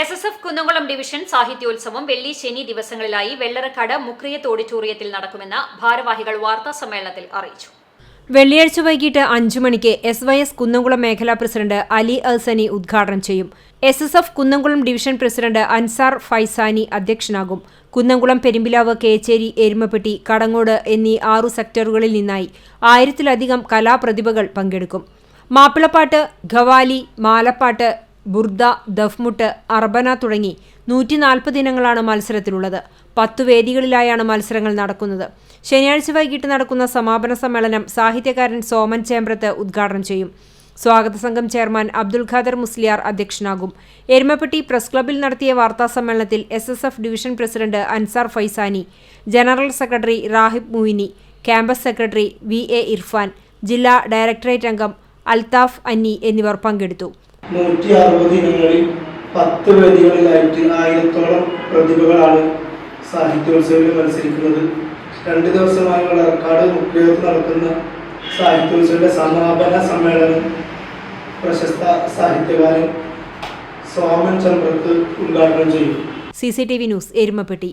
S S F Kunnamkulam division സാഹിത്യോത്സവം വെള്ളി ശനി ദിവസങ്ങളിലായി വെള്ളറക്കാട് മുക്രിയത്ത് ഓഡിറ്റോറിയത്തിൽ നടക്കുമെന്ന് ഭാരവാഹികൾ വാർത്താ സമ്മേളനത്തിൽ അറിയിച്ചു. വെള്ളിയാഴ്ച വൈകിട്ട് അഞ്ചു മണിക്ക് എസ് വൈ എസ് കുന്നംകുളം മേഖലാ പ്രസിഡന്റ് അലി അഹ്സനി ഉദ്ഘാടനം ചെയ്യും. S S F Kunnamkulam division president Ansar Faizani അധ്യക്ഷനാകും. Kunnamkulam Perumpilavu Kechery Erumapetty Kadangode എന്നീ ആറു സെക്ടറുകളിൽ നിന്നായി ആയിരത്തിലധികം കലാപ്രതിഭകൾ പങ്കെടുക്കും. മാപ്പിളപ്പാട്ട് ഖവാലി മാലപ്പാട്ട് ബുർദ ദഫ്മുട്ട് അർബന തുടങ്ങി നൂറ്റി നാൽപ്പത് ഇനങ്ങളാണ് മത്സരത്തിലുള്ളത്. പത്തു വേദികളിലായാണ് മത്സരങ്ങൾ നടക്കുന്നത്. ശനിയാഴ്ച വൈകിട്ട് നടക്കുന്ന സമാപന സമ്മേളനം സാഹിത്യകാരൻ സോമൻ ചേമ്പ്രത്ത് ഉദ്ഘാടനം ചെയ്യും. സ്വാഗത സംഘം ചെയർമാൻ അബ്ദുൽ ഖാദർ മുസ്ലിയാർ അധ്യക്ഷനാകും. എരുമപ്പെട്ടി പ്രസ് ക്ലബിൽ നടത്തിയ വാർത്താ സമ്മേളനത്തിൽ S S F division president Ansar Faizani general secretary Rahib Muini campus secretary V A Irfan ജില്ലാ ഡയറക്ടറേറ്റ് അംഗം അൽതാഫ് അന്നി എന്നിവർ പങ്കെടുത്തു. നൂറ്റി അറുപത് ഇനങ്ങളിൽ പത്ത് വേദികളിലായിട്ട് ആയിരത്തോളം പ്രതിഭകളാണ് സാഹിത്യോത്സവത്തിൽ മത്സരിക്കുന്നത്. രണ്ട് ദിവസമായി വളർക്കാട് മുഖ്യത്ത് നടക്കുന്ന സാഹിത്യോത്സവത്തിന്റെ സമാപന സമ്മേളനം പ്രശസ്ത സാഹിത്യകാരൻ സോമൻ ചന്ദ്രത്ത് ഉദ്ഘാടനം ചെയ്യും. C C T V news Erumappetty.